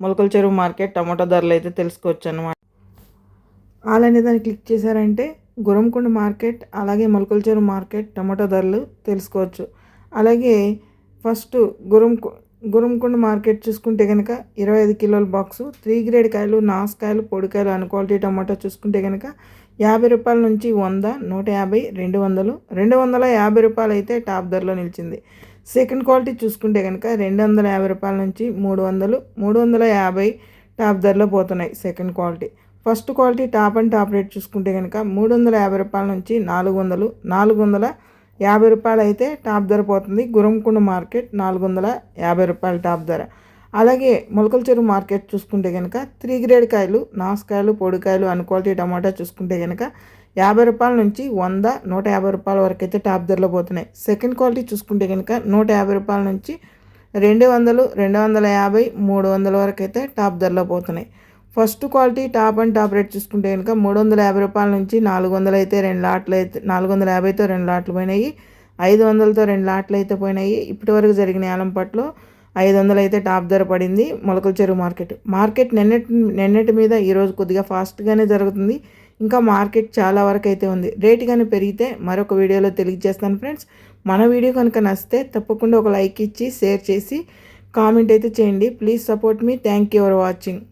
మొలకల చెరువు మార్కెట్ టమాటా ధరలు అయితే తెలుసుకోవచ్చు అనమాట అలానే దాన్ని క్లిక్ చేశారంటే గురంకొండ మార్కెట్ అలాగే మొలకల చెరువు మార్కెట్ టమాటా ధరలు తెలుసుకోవచ్చు. అలాగే ఫస్ట్ గురం గురంకొండ మార్కెట్ చూసుకుంటే కనుక ఇరవై ఐదు కిలోల బాక్సు త్రీ గ్రేడ్ కాయలు నాసుకాయలు పొడికాయలు అన్ క్వాలిటీ టమాటా చూసుకుంటే కనుక యాభై రూపాయల నుంచి వంద నూట యాభై రెండు వందలు రెండు వందల యాభై రూపాయలు అయితే టాప్ ధరలో నిలిచింది. సెకండ్ క్వాలిటీ చూసుకుంటే కనుక రెండు వందల యాభై రూపాయల నుంచి మూడు వందలు మూడు వందల యాభై టాప్ ధరలో పోతున్నాయి second quality. First quality top and top rate చూసుకుంటే కనుక మూడు వందల యాభై రూపాయల నుంచి నాలుగు వందలు నాలుగు వందల యాభై రూపాయలు అయితే టాప్ ధర పోతుంది. గురంకుండ మార్కెట్ నాలుగు వందల యాభై రూపాయల టాప్ ధర. అలాగే మొలకల చెరువు మార్కెట్ చూసుకుంటే కనుక త్రీ గ్రేడ్ కాయలు నాసుకాయలు పొడికాయలు అన్ క్వాలిటీ టమాటా చూసుకుంటే కనుక యాభై రూపాయల నుంచి వంద నూట యాభై రూపాయల వరకు అయితే టాప్ ధరలో పోతున్నాయి. సెకండ్ క్వాలిటీ చూసుకుంటే కనుక నూట యాభై రూపాయల నుంచి రెండు వందలు రెండు వందల యాభై మూడు వందల వరకు అయితే టాప్ ధరలో పోతున్నాయి. First quality top and top rate చూసుకుంటే కనుక మూడు వందల యాభై రూపాయల నుంచి నాలుగు వందలు అయితే రెండు లాట్లు అయితే నాలుగు వందల యాభైతో రెండు లాట్లు పోయినాయి. ఐదు వందలతో రెండు లాట్లు అయితే పోయినాయి. ఇప్పటివరకు జరిగిన ఆలంపట్లో ఐదు వందలు అయితే టాప్ ధర పడింది మొలకల చెరువు మార్కెట్. మార్కెట్ నిన్నటి నిన్నటి మీద ఈరోజు కొద్దిగా ఫాస్ట్గానే జరుగుతుంది. ఇంకా మార్కెట్ చాలా వరకు అయితే ఉంది. రేట్ కానీ పెరిగితే మరొక వీడియోలో తెలియజేస్తాను ఫ్రెండ్స్. మన వీడియో కనుక నచ్చితే తప్పకుండా ఒక లైక్ ఇచ్చి షేర్ చేసి కామెంట్ అయితే చేయండి. Please support me. Thank you for watching.